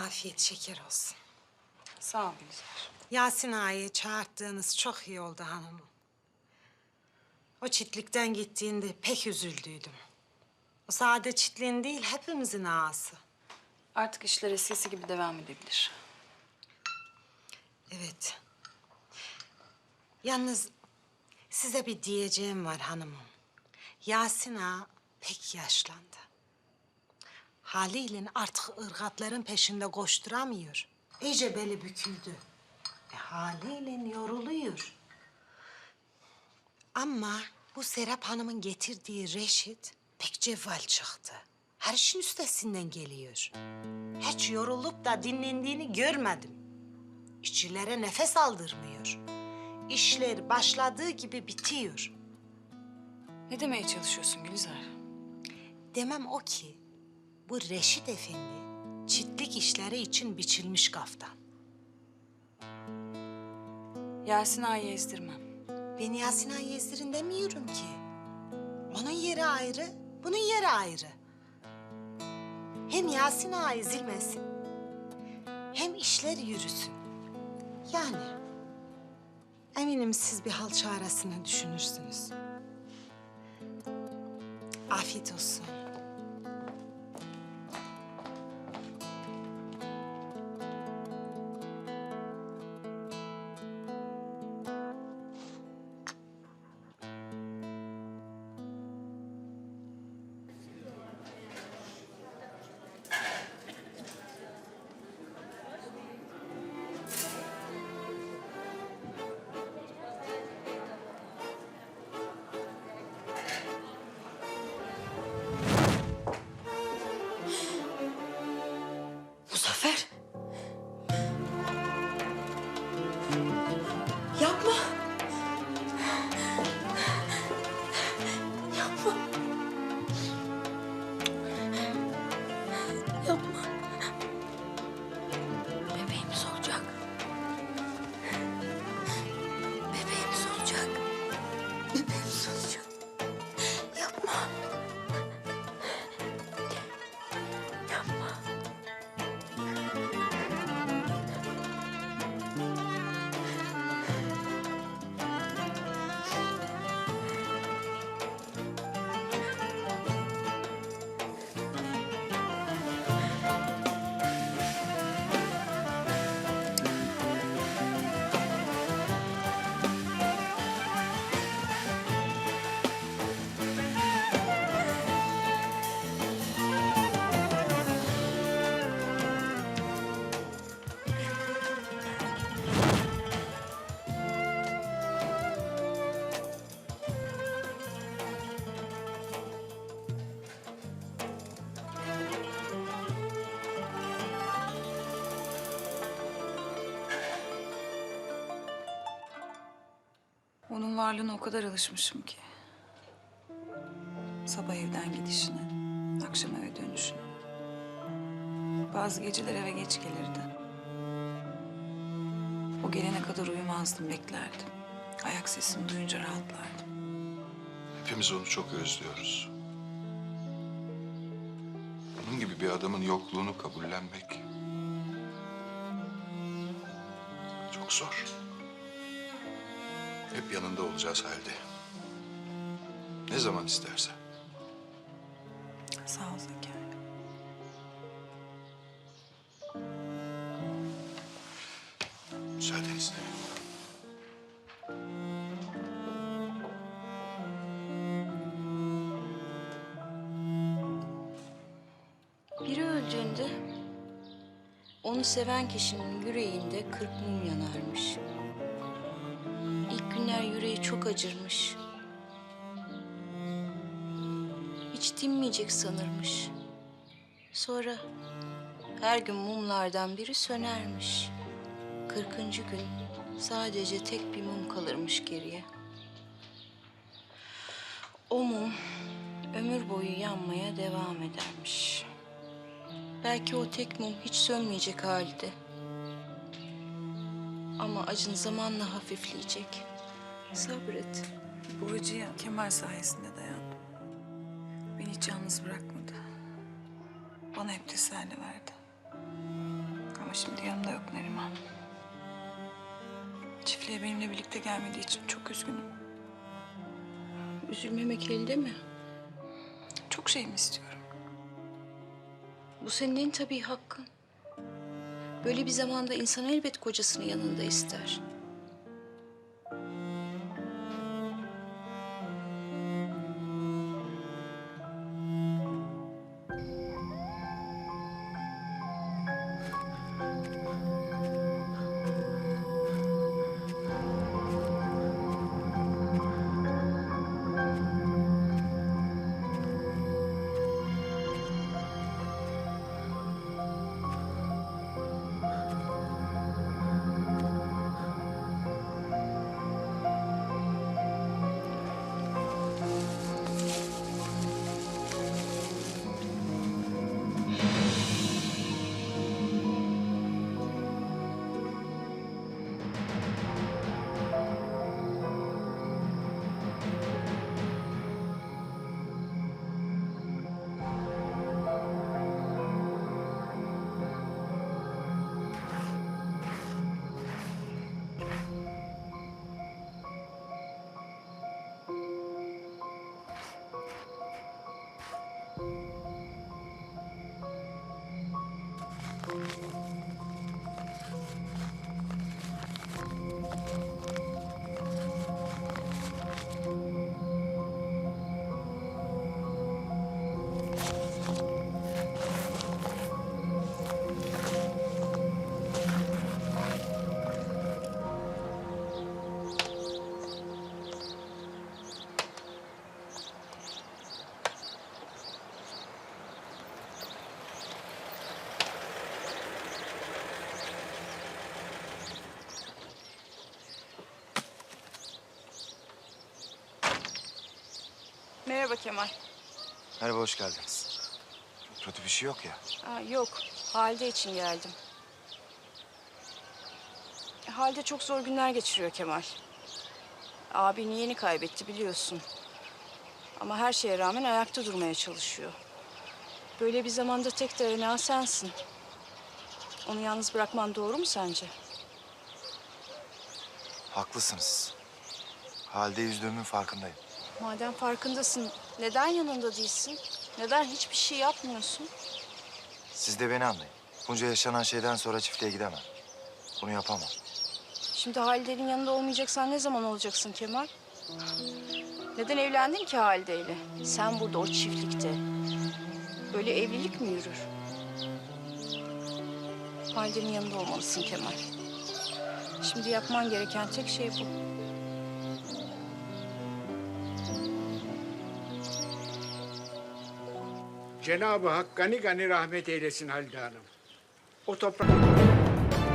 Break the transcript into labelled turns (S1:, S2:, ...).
S1: Afiyet şeker olsun.
S2: Sağ ol Gülizar.
S1: Yasin Ağa'yı çağırttığınız çok iyi oldu hanımım. O çitlikten gittiğinde pek üzüldüydüm. O sade çitliğin değil, hepimizin ağası.
S2: Artık işler eskisi gibi devam edebilir.
S1: Evet. Yalnız size bir diyeceğim var hanımım. Yasin Ağa pek yaşlandı. Haliyle artık ırgatların peşinde koşturamıyor. İyice beli büküldü. E, haliyle yoruluyor. Ama bu Serap Hanım'ın getirdiği Reşit pek cevval çıktı. Her işin üstesinden geliyor. Hiç yorulup da dinlendiğini görmedim. İşçilere nefes aldırmıyor. İşler başladığı gibi bitiyor.
S2: Ne demeye çalışıyorsun Gülizar?
S1: Demem o ki, bu Reşit Efendi çitlik işleri için biçilmiş kaftan.
S2: Yasin Ağa'yı ezdirmem.
S1: Ben Yasin Ağa'yı ezdirin demiyorum ki. Onun yeri ayrı, bunun yeri ayrı. Hem Yasin Ağa ezilmesin, hem işler yürüsün. Yani eminim siz bir hal çaresini düşünürsünüz. Afiyet olsun.
S2: Onun varlığına o kadar alışmışım ki. Sabah evden gidişine, akşam eve dönüşüne. Bazı geceler eve geç gelirdi. O gelene kadar uyumazdım, beklerdim. Ayak sesini duyunca rahatlardım.
S3: Hepimiz onu çok özlüyoruz. Onun gibi bir adamın yokluğunu kabullenmek çok zor. Hep yanında olacağız halde. Ne zaman isterse.
S2: Sağ ol Zekai.
S3: Müsaadenizle.
S4: Biri öldüğünde onu seven kişinin yüreğinde kırk mum yanarmış. Acırmış. Hiç dinmeyecek sanırmış. Sonra her gün mumlardan biri sönermiş. Kırkıncı gün sadece tek bir mum kalırmış geriye. O mum ömür boyu yanmaya devam edermiş. Belki o tek mum hiç sönmeyecek halde. Ama acın zamanla hafifleyecek. Sabret.
S2: Bu acıya Kemal sayesinde dayandım. Beni hiç yalnız bırakmadı. Bana hep teselli verdi. Ama şimdi yanımda yok Neriman. Çiftliğe benimle birlikte gelmediği için çok üzgünüm.
S5: Üzülmemek elde mi?
S2: Çok şey mi istiyorum?
S5: Bu senin en tabii hakkın. Böyle bir zamanda insan elbet kocasını yanında ister.
S4: Merhaba Kemal.
S6: Merhaba, hoş geldiniz. Kötü bir şey yok ya.
S4: Aa, yok, Halide için geldim. Halide çok zor günler geçiriyor Kemal. Abini yeni kaybetti biliyorsun. Ama her şeye rağmen ayakta durmaya çalışıyor. Böyle bir zamanda tek dayanağı sensin. Onu yalnız bırakman doğru mu sence?
S6: Haklısınız. Halde üzdüğümün farkındayım.
S4: Madem farkındasın, neden yanında değilsin? Neden hiçbir şey yapmıyorsun?
S6: Siz de beni anlayın. Bunca yaşanan şeyden sonra çiftliğe gidemem. Bunu yapamam.
S4: Şimdi Halide'nin yanında olmayacaksan ne zaman olacaksın Kemal? Neden evlendin ki Halide'yle? Sen burada o çiftlikte. Böyle evlilik mi yürür? Halide'nin yanında olmalısın Kemal. Şimdi yapman gereken tek şey bu.
S7: Cenab-ı Hak gani gani rahmet eylesin Halide Hanım. O toprak...